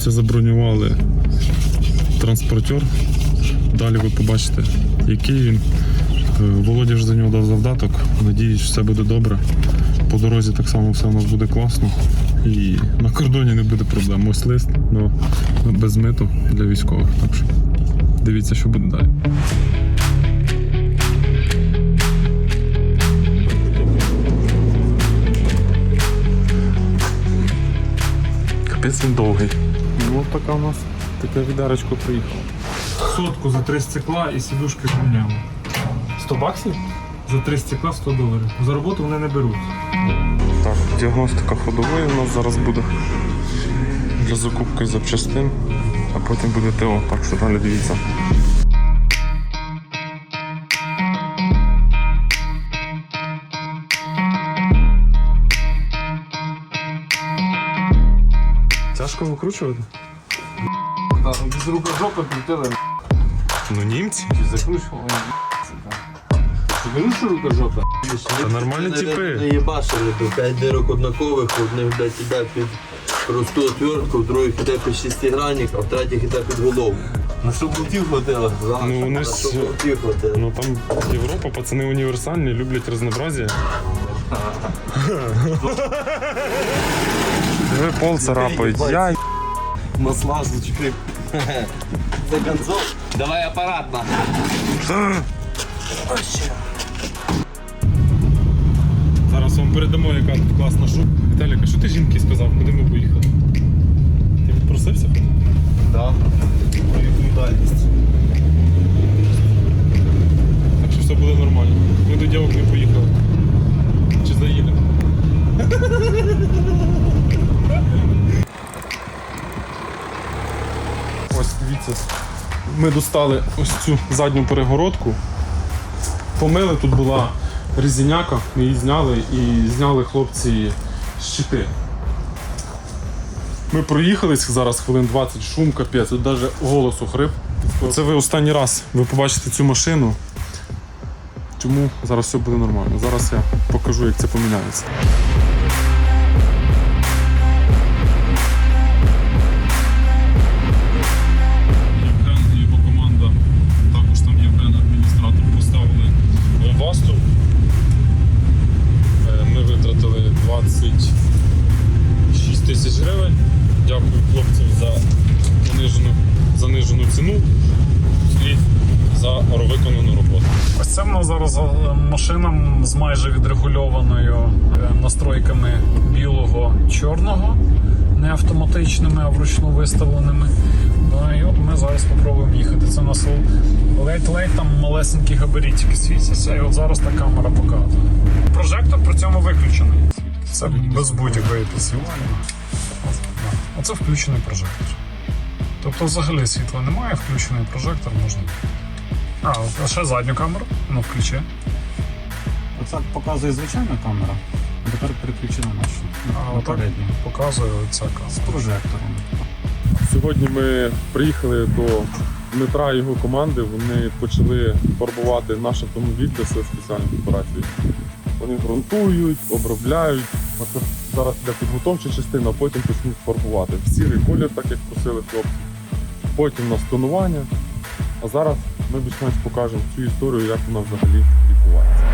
Дивіться, забронювали транспортер. Далі ви побачите, який він. Е, Володя ж за нього дав завдаток. Надіюсь, все буде добре. По дорозі так само все у нас буде класно. І на кордоні не буде проблем. Ось лист, але без миту для військових. Так що дивіться, що буде далі. Капець він довгий. Ну, така у нас таке відарочка приїхала. Сотку за три стекла і сідушки поміняли. 100 баксів? За три стекла 100 доларів. За роботу вони не беруть. Так, діагностика ходової у нас зараз буде для закупки запчастин, а потім буде ТО, так що далі дивіться. Тяжко викручувати? Без рука жопи крутили, Ну німці. закручували. Ти що рука жопа? Та нормальні типи. Не їбашили, то 5 дирок однакових, одних, блядь, іде під просту отвертку, в других іде під шестигранник, а в третіх іде під голову. Ну що болтів хватило? Ну, вони На ж- болтів хватило? Ну там Європа, пацани універсальні, люблять разнообразие. Диви, пол царапають. Я Масла звучки. Це концов. Давай апаратно. Зараз вам передамо, яка тут класна шуб. Віталік, а що ти жінки сказав, куди ми поїхали? Ти відпросився? Да. Про відповідальність. Так що все буде нормально. Ми до дівок не поїхали. Чи заїдемо? Ось дивіться. Ми достали ось цю задню перегородку. Помили, тут була резиняка, ми її зняли і зняли хлопці щити. Ми проїхались зараз хвилин 20, шум, капець, тут навіть голос охрип. Це ви останній раз ви побачите цю машину. Тому зараз все буде нормально. Зараз я покажу, як це поміняється. Ціну за виконану роботу. Ось це в нас зараз е, машина з майже відрегульованою е, настройками білого чорного, не автоматичними, а вручну виставленими. Ну, і от ми зараз спробуємо їхати. Це у нас ледь-ледь там малесенькі габаритики світяться, і от зараз та камера показує. Прожектор при цьому виключений. Це без будь-якої підсвітування. Оце включений прожектор. Тобто взагалі світла немає, включений прожектор можна. А, ще задню камеру, ну включи. Оце показує звичайна камера, а тепер переключена нашу. А, на отак показує ця З прожектором. Сьогодні ми приїхали до Дмитра і його команди. Вони почали фарбувати наш автомобіль для спеціальних операцій. Вони грунтують, обробляють. Зараз для підготовча частина, а потім почнуть фарбувати. В сірий колір, так як просили хлопці. Потім на тонування. А зараз ми більш-менш покажемо цю історію, як вона взагалі відбувається.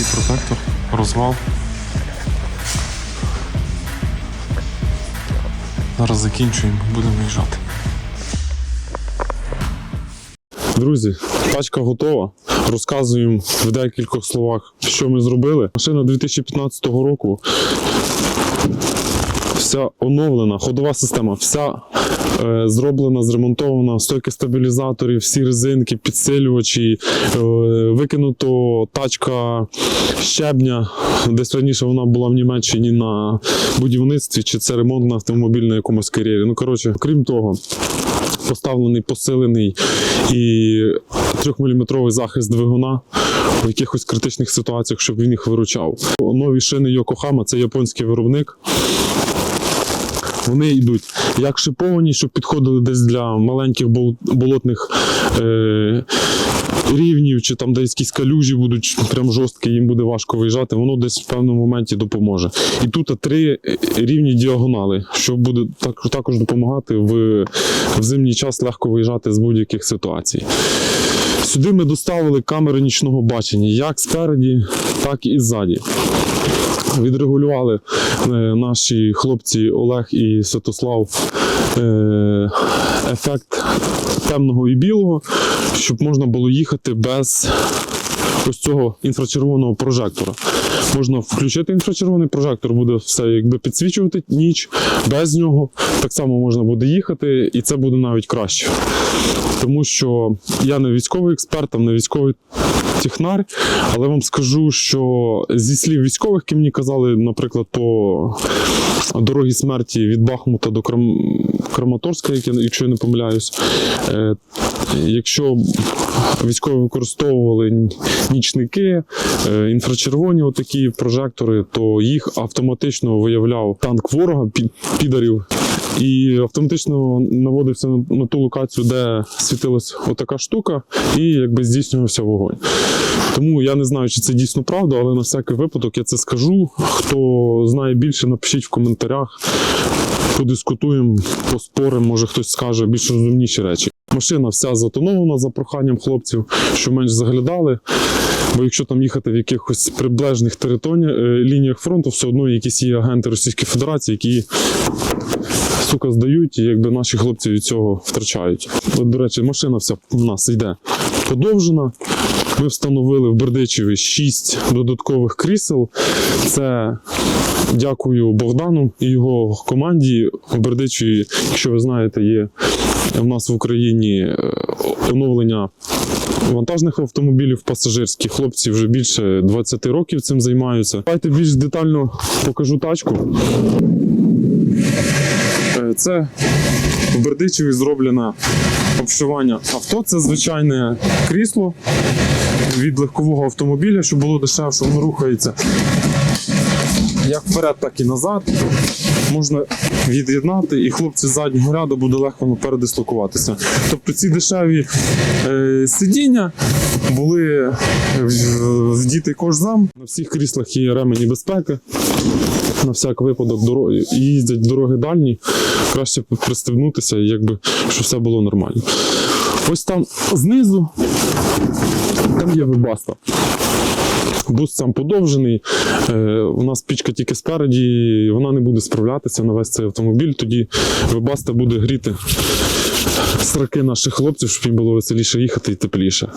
І протектор, розвал. Зараз закінчуємо, будемо виїжджати. Друзі, тачка готова. Розказуємо в декількох словах, що ми зробили. Машина 2015 року. Вся оновлена, ходова система, вся е, зроблена, зремонтована, стойки стабілізаторів, всі резинки, підсилювачі, е, викинуто тачка щебня. Десь раніше вона була в Німеччині на будівництві, чи це ремонт на автомобіль на якомусь кар'єрі. Ну, коротше, крім того, поставлений посилений і 3-мм захист двигуна в якихось критичних ситуаціях, щоб він їх виручав. Нові шини Йокохама – це японський виробник. Вони йдуть як шиповані, щоб підходили десь для маленьких болотних е- рівнів, чи там десь якісь калюжі будуть прям жорсткі, їм буде важко виїжджати, воно десь в певному моменті допоможе. І тут три рівні діагонали, що буде так, також допомагати в, в зимній час легко виїжджати з будь-яких ситуацій. Сюди ми доставили камери нічного бачення, як спереді, так і ззаді. Відрегулювали е, наші хлопці Олег і Святослав е, ефект темного і білого, щоб можна було їхати без ось цього інфрачервоного прожектора. Можна включити інфрачервоний прожектор, буде все якби підсвічувати ніч. Без нього так само можна буде їхати, і це буде навіть краще. Тому що я не військовий експерт, там не військовий технар, але вам скажу, що зі слів військових, які мені казали, наприклад, по дорогі смерті від Бахмута до Крам... Краматорська, якщо я не помиляюсь, е, якщо військові використовували нічники, е, інфрачервоні отакі прожектори, то їх автоматично виявляв танк ворога, пі- підарів, і автоматично наводився на, ту локацію, де світилась отака штука, і якби здійснювався вогонь. Тому я не знаю, чи це дійсно правда, але на всякий випадок я це скажу. Хто знає більше, напишіть в коментарях. Подискутуємо, поспоримо, може хтось скаже більш розумніші речі. Машина вся затонована за проханням хлопців, що менш заглядали. Бо якщо там їхати в якихось приближених територіях лініях фронту, все одно якісь є агенти Російської Федерації, які сука здають, і якби наші хлопці від цього втрачають. От, до речі, машина вся у нас йде подовжена. Ми встановили в Бердичеві 6 додаткових крісел. Це дякую Богдану і його команді. У Бердичеві, якщо ви знаєте, є в нас в Україні е, оновлення вантажних автомобілів пасажирських. Хлопці вже більше 20 років цим займаються. Давайте більш детально покажу тачку. Е, Це в Бердичеві зроблене обшивання авто. Це звичайне крісло від легкового автомобіля, щоб було дешевше, воно рухається як вперед, так і назад. Можна від'єднати, і хлопці з заднього ряду буде легко передислокуватися. Тобто ці дешеві е, сидіння були вдіти кожзам. На всіх кріслах є ремені безпеки. На всяк випадок дороги їздять дороги дальні, краще пристебнутися, якби щоб все було нормально. Ось там знизу там є вибаста. Бус сам подовжений. Е, у нас пічка тільки спереді, вона не буде справлятися на весь цей автомобіль. Тоді вибаста буде гріти сраки наших хлопців, щоб їм було веселіше їхати і тепліше.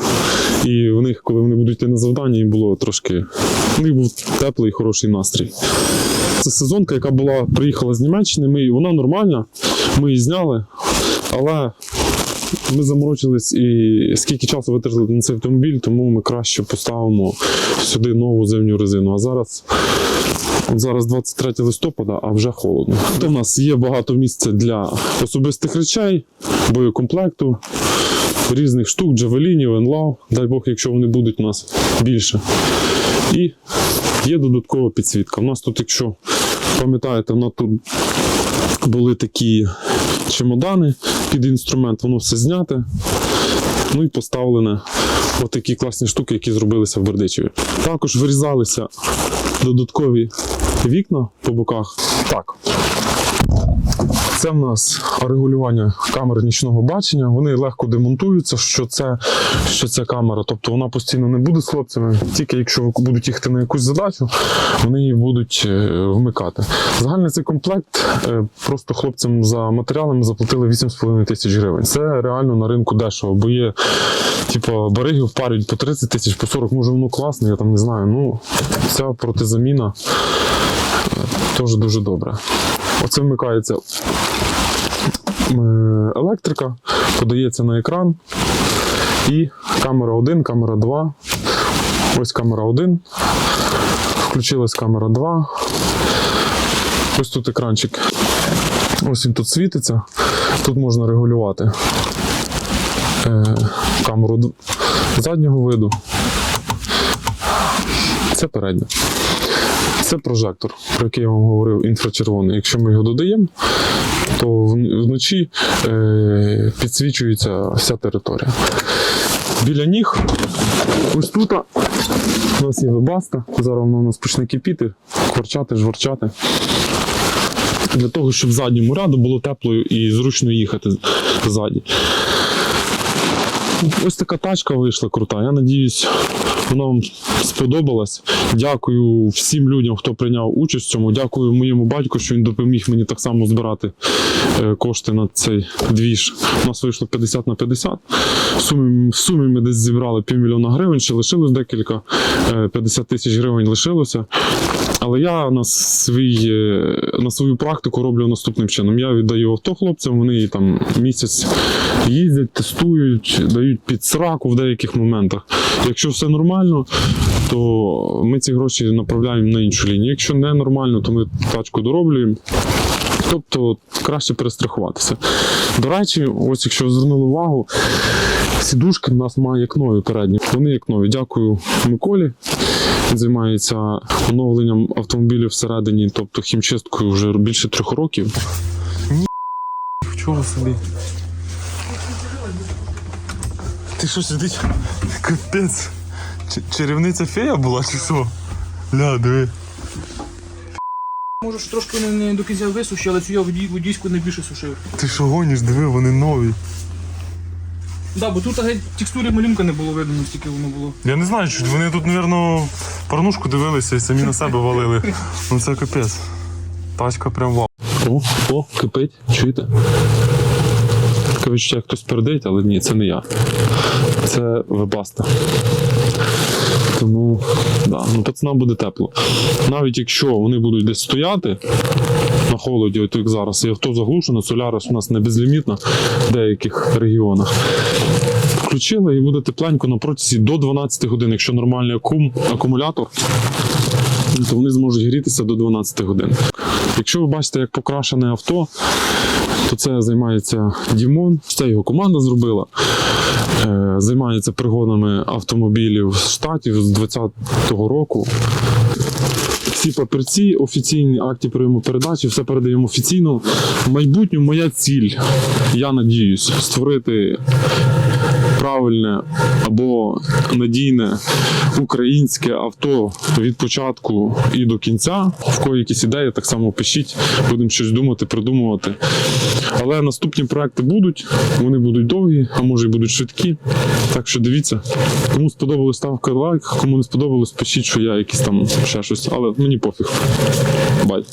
І в них, коли вони будуть йти на завдання, їм було трошки. У них був теплий і хороший настрій. Це сезонка, яка була, приїхала з Німеччини. Ми, вона нормальна, ми її зняли, але ми заморочились і скільки часу витратили на цей автомобіль, тому ми краще поставимо сюди нову зимню резину. А зараз, зараз 23 листопада, а вже холодно. То в нас є багато місця для особистих речей, боєкомплекту, різних штук, джавелінів, енлав. Дай Бог, якщо вони будуть у нас більше. І є додаткова підсвітка. У нас тут, якщо пам'ятаєте, вона тут були такі чемодани під інструмент, воно все зняте. Ну і поставлене отакі класні штуки, які зробилися в Бердичеві. Також вирізалися додаткові вікна по боках. Так. Це в нас регулювання камер нічного бачення. Вони легко демонтуються, що це, що це камера. Тобто вона постійно не буде з хлопцями. Тільки якщо будуть їхати на якусь задачу, вони її будуть е, вмикати. Загальний цей комплект е, просто хлопцям за матеріалами заплатили 8,5 тисяч гривень. Це реально на ринку дешево, бо є типу, бариги впарюють по 30 тисяч, по 40, може воно класно, я там не знаю. Ну, ця протизаміна е, теж дуже добре. Оце вмикається електрика, подається на екран. І камера 1, камера 2. Ось камера 1. Включилась камера 2. Ось тут екранчик. Ось він тут світиться. Тут можна регулювати е, камеру заднього виду. Це передня. Це прожектор, про який я вам говорив, інфрачервоний. Якщо ми його додаємо, то вночі е, підсвічується вся територія. біля ніг. Ось тут у нас є вебаста. Зараз воно у нас почне кипіти, кварчати, жворчати. Для того, щоб задньому ряду було тепло і зручно їхати ззаді. Ось така тачка вийшла крута. Я надіюсь, вона вам сподобалась. Дякую всім людям, хто прийняв участь в цьому. Дякую моєму батьку, що він допоміг мені так само збирати е, кошти на цей двіж. У нас вийшло 50 на 50. В сумі, в сумі ми десь зібрали півмільйона гривень, ще лишилось декілька, е, 50 тисяч гривень лишилося. Але я на, свій, е, на свою практику роблю наступним чином. Я віддаю авто хлопцям, вони там місяць їздять, тестують, дають під сраку в деяких моментах. Якщо все нормально, то ми ці гроші направляємо на іншу лінію. Якщо не нормально, то ми тачку дороблюємо. Тобто краще перестрахуватися. До речі, ось якщо звернули увагу, сідушки в нас має як нові передні. Вони як нові. Дякую Миколі. Займається оновленням автомобілів всередині, тобто хімчисткою вже більше трьох років. Чого собі? Ти що сидить? Капець. Чарівниця фея була чи що? Ля, диви. Може ж трошки не, не до кінця висуші, але цю я водій, водійську найбільше сушив. Ти що гониш, диви, вони нові. Да, бо тут геть текстури малюнка не було видно, наскільки воно було. Я не знаю, що вони тут, мабуть, порнушку дивилися і самі на себе валили. Ну це капець. Тачка прям вау. О, о, кипить, чуєте? Таке відчуття, як хтось передить, але ні, це не я. Це вебаста. Тому, да, ну пацанам буде тепло. Навіть якщо вони будуть десь стояти на холоді, от як зараз, і авто заглушено, солярис у нас не безлімітна в деяких регіонах. Включили і буде тепленько на протязі до 12 годин, якщо нормальний акум, акумулятор, то вони зможуть грітися до 12 годин. Якщо ви бачите, як покрашене авто, то це займається Дімон, це його команда зробила. Е, Займається пригонами автомобілів з штатів з 20-го року. Всі папірці, офіційні акті прийому передачі, все передаємо офіційно. В майбутньому моя ціль, я надіюсь, створити правильне або надійне українське авто від початку і до кінця. В кої якісь ідеї, так само пишіть, будемо щось думати, придумувати. Але наступні проекти будуть, вони будуть довгі, а може і будуть швидкі. Так що дивіться. Кому сподобалось, ставка лайк, кому не сподобалось, пишіть, що я якийсь там ще щось. Але мені пофіг. Бай.